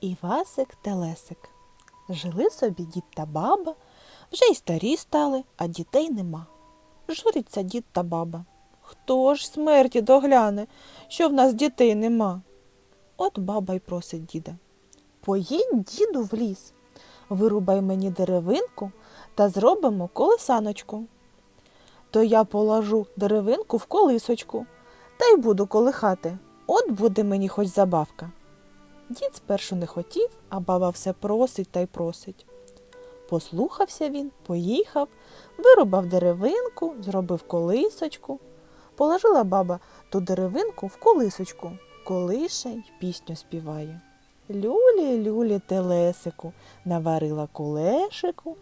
Івасик Телесик. Жили собі дід та баба, вже й старі стали, а дітей нема. Журиться дід та баба. Хто ж смерті догляне, що в нас дітей нема? От баба й просить діда. Поїдь, діду, в ліс, вирубай мені деревинку та зробимо колесаночку. То я положу деревинку в колисочку та й буду колихати. От буде мені хоч забавка. Дід спершу не хотів, а баба все просить та й просить. Послухався він, поїхав, вирубав деревинку, зробив колисочку. Положила баба ту деревинку в колисочку, колише й пісню співає. Люлі, люлі, телесику, наварила кулешику,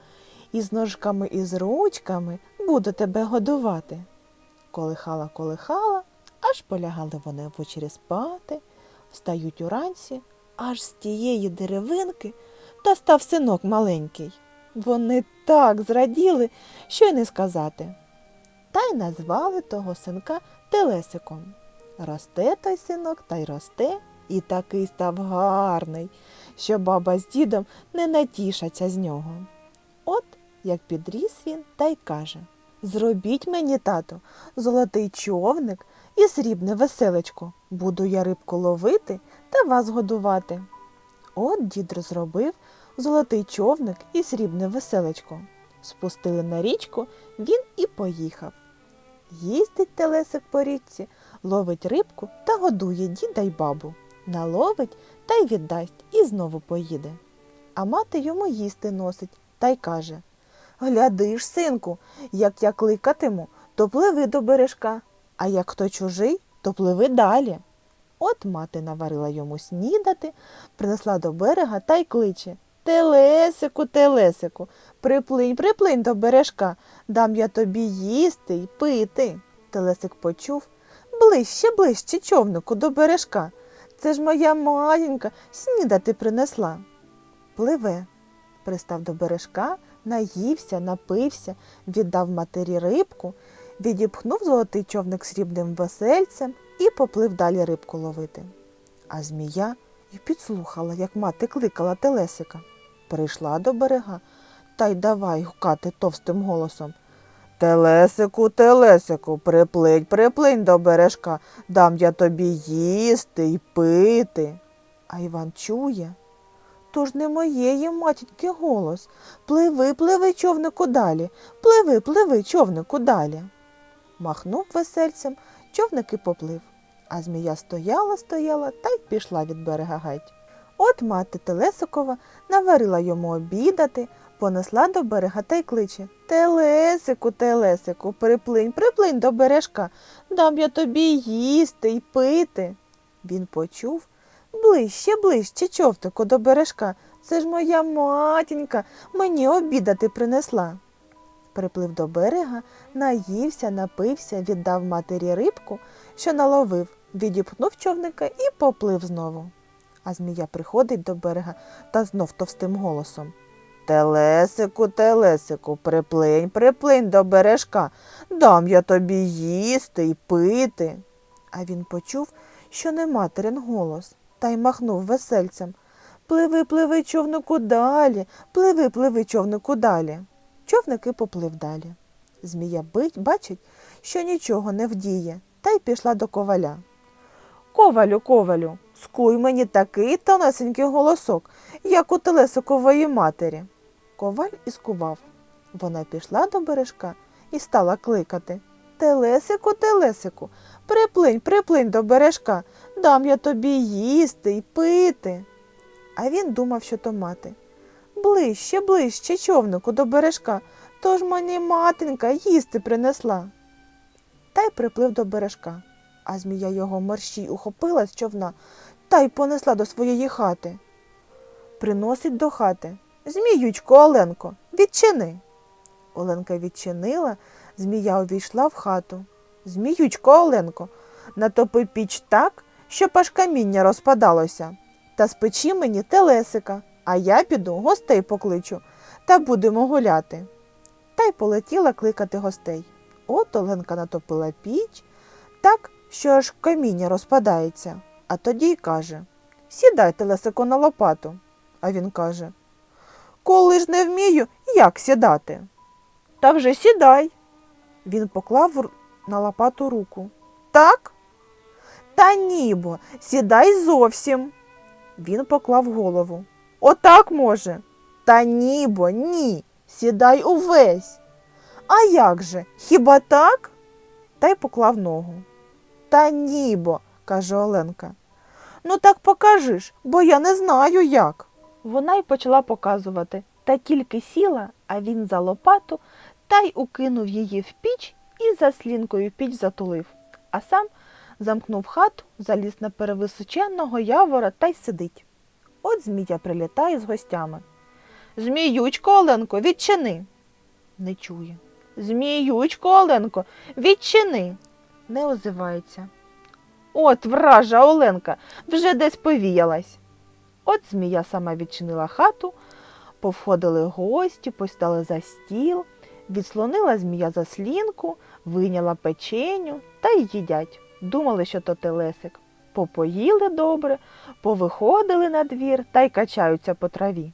і з ножками і з ручками буду тебе годувати. Колихала, колихала, аж полягали вони ввечері спати, встають уранці, аж з тієї деревинки та став синок маленький. Вони так зраділи, що й не сказати. Та й назвали того синка Телесиком. Росте той синок та й росте, і такий став гарний, що баба з дідом не натішаться з нього. От як підріс він та й каже Зробіть мені, тато, золотий човник і срібне веселечко. Буду я рибку ловити та вас годувати. От дід розробив золотий човник і срібне веселечко. Спустили на річку, він і поїхав. Їздить телесик по річці, ловить рибку та годує діда й бабу. Наловить та й віддасть і знову поїде. А мати йому їсти носить та й каже Гляди ж, синку, як я кликатиму, то пливи до бережка, а як хто чужий, то пливи далі. От мати наварила йому снідати, принесла до берега та й кличе Телесику, телесику, приплинь, приплинь до бережка, дам я тобі їсти й пити. Телесик почув ближче, ближче човнику до бережка. Це ж моя маленька снідати принесла. Пливе, пристав до бережка, наївся, напився, віддав матері рибку, відіпхнув золотий човник срібним весельцем і поплив далі рибку ловити. А змія й підслухала, як мати кликала телесика. Прийшла до берега та й давай гукати товстим голосом. Телесику, телесику, приплинь, приплинь до бережка, дам я тобі їсти й пити. А Іван чує. То ж не моєї матіньки голос. Пливи, пливи, човнику далі, пливи, пливи, човнику далі. Махнув весельцем, човник і поплив. А змія стояла, стояла та й пішла від берега геть. От мати Телесикова наварила йому обідати, понесла до берега та й кличе Телесику, Телесику, приплинь, приплинь до бережка, дам я тобі їсти й пити. Він почув ближче, ближче, човтику, до бережка. Це ж моя матінька мені обідати принесла. Приплив до берега, наївся, напився, віддав матері рибку, що наловив, відіпхнув човника і поплив знову. А змія приходить до берега та знов товстим голосом. Телесику, телесику, приплинь, приплинь до бережка, дам я тобі їсти й пити. А він почув, що не материн голос, та й махнув весельцем. Пливи, пливи, човнику далі, пливи, пливи, човнику далі. Човник і поплив далі. Змія бить, бачить, що нічого не вдіє, та й пішла до коваля. Ковалю, ковалю, скуй мені такий тонесенький голосок, як у телесикової матері. Коваль і скував. Вона пішла до бережка і стала кликати. Телесику, телесику, приплинь, приплинь до бережка, дам я тобі їсти й пити. А він думав, що то мати. Ближче, ближче, човнику до бережка, то ж мені матінка їсти принесла. Та й приплив до бережка, а змія його мерщій ухопила з човна та й понесла до своєї хати. Приносить до хати. Зміючко, Оленко, відчини. Оленка відчинила, змія увійшла в хату. Зміючко, Оленко, натопи піч так, щоб аж каміння розпадалося. Та спечи мені телесика, а я піду гостей покличу та будемо гуляти. Та й полетіла кликати гостей. От Оленка натопила піч так, що аж каміння розпадається, а тоді й каже Сідай, Телесико, на лопату. А він каже Коли ж не вмію, як сідати? Та вже сідай. Він поклав на лопату руку. Так? Та ні, бо сідай зовсім. Він поклав голову. Отак може. Та ні, бо ні. Сідай увесь. А як же? Хіба так? Та й поклав ногу. Та ні, бо, каже Оленка. Ну так покажи ж, бо я не знаю як. Вона й почала показувати, та тільки сіла, а він за лопату та й укинув її в піч і за слінкою піч затулив, а сам замкнув хату, заліз на перевисоченного явора та й сидить. От змія прилітає з гостями. Зміючко, Оленко, відчини. Не чує. Зміючко, Оленко, відчини. Не озивається. От вража Оленка, вже десь повіялась. От змія сама відчинила хату, повходили гості, постали за стіл, відслонила змія заслінку, вийняла печеню та й їдять. Думали, що то телесик. Попоїли добре, повиходили на двір та й качаються по траві.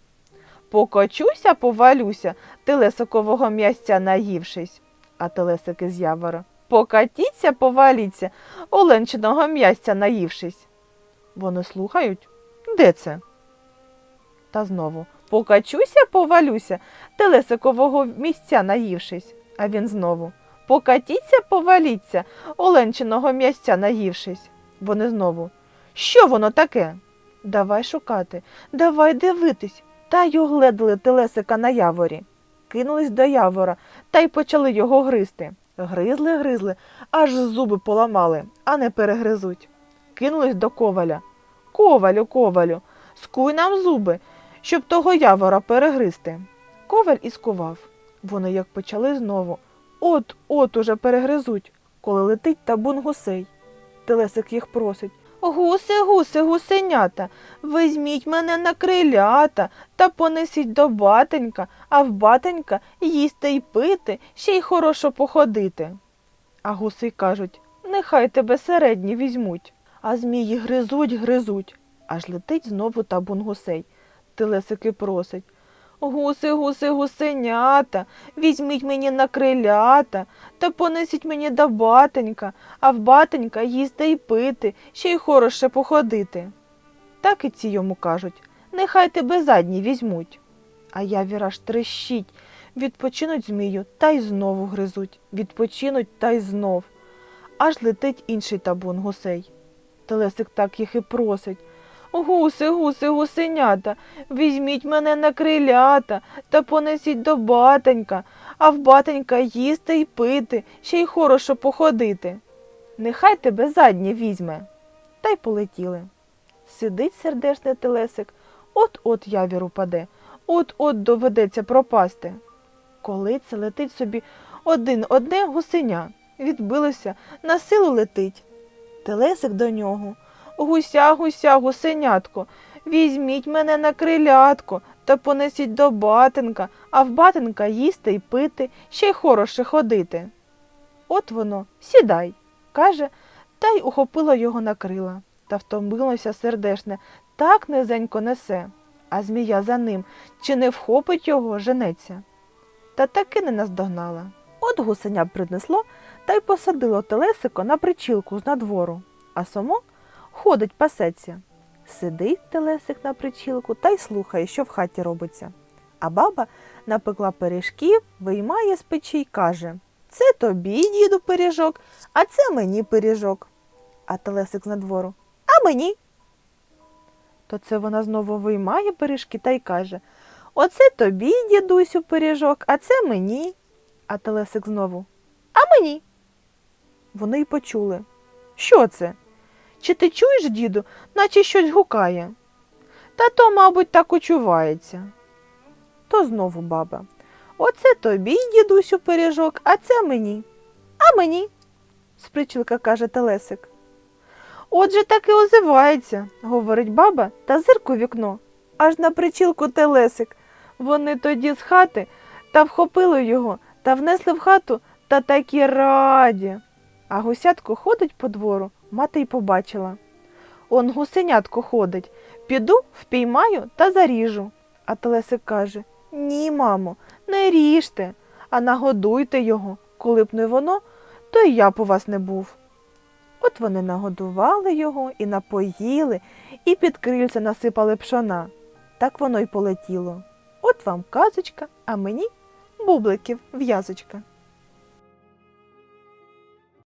Покочуся, повалюся, телесикового м'ясця наївшись, а телесик із явора. Покатіться, поваліться, оленчиного м'ясця наївшись. Вони слухають. Де це? Та знову покачуся, повалюся, телесикового місця наївшись. А він знову покатіться, поваліться, оленчиного м'ясця наївшись. Вони знову. Що воно таке? Давай шукати, давай дивитись. Та й огледали телесика на яворі. Кинулись до явора та й почали його гризти. Гризли, гризли, аж зуби поламали, а не перегризуть. Кинулись до коваля. Ковалю, ковалю, скуй нам зуби, щоб того явора перегризти. Коваль і скував. Вони як почали знову. От, от уже перегризуть, коли летить табун гусей. Телесик їх просить. Гуси, гуси, гусенята, візьміть мене на крилята та понесіть до батенька, а в батенька їсти й пити, ще й хорошо походити. А гуси кажуть, нехай тебе середні візьмуть. А змії гризуть, гризуть. Аж летить знову табун гусей. Телесики просить. Гуси, гуси, гусенята, візьміть мені на крилята та понесіть мені до батенька, а в батенька їсти й пити, ще й хороше походити. Так і ці йому кажуть, нехай тебе задні візьмуть. А явір аж трещить, відпочинуть змію та й знову гризуть, відпочинуть та й знов. Аж летить інший табун гусей. Телесик так їх і просить. Гуси, гуси, гусенята, візьміть мене на крилята та понесіть до батенька, а в батенька їсти й пити, ще й хорошо походити. Нехай тебе заднє візьме. Та й полетіли. Сидить сердешний телесик, от-от явір упаде, от-от доведеться пропасти. Коли це летить собі один одне гусеня, відбилося, на силу летить. Телесик до нього. Гуся, гуся, гусенятко, візьміть мене на крилятко та понесіть до батенка, а в батенка їсти й пити, ще й хороше ходити. От воно, сідай, каже, та й ухопила його на крила. Та втомилося сердешне, так низенько несе, а змія за ним, чи не вхопить його, женеться. Та таки не наздогнала. От гусеня принесло та й посадило телесико на причілку з надвору, а само ходить пасеться. Сидить телесик на причілку та й слухає, що в хаті робиться. А баба напекла пиріжків, виймає з печі й каже Це тобі, діду, пиріжок, а це мені пиріжок. А телесик надвору А мені. То це вона знову виймає пиріжки та й каже Оце тобі, дідусю, пиріжок, а це мені. А телесик знову А мені. Вони й почули. Що це? Чи ти чуєш, діду, наче щось гукає? Та то, мабуть, так очувається. То знову баба. Оце тобі, дідусю, пиріжок, а це мені. А мені, спричілка каже Телесик. Отже так і озивається, говорить баба та зирку вікно. Аж на причілку Телесик. Вони тоді з хати та вхопили його та внесли в хату та такі раді. А гусятко ходить по двору, мати й побачила. Он гусенятко ходить, Піду, впіймаю та заріжу. А Телесик каже Ні, мамо, не ріжте, а нагодуйте його. Коли б не воно, то й я у вас не був. От вони нагодували його і напоїли, і під крильце насипали пшона. Так воно й полетіло. От вам казочка, а мені бубликів в'язочка.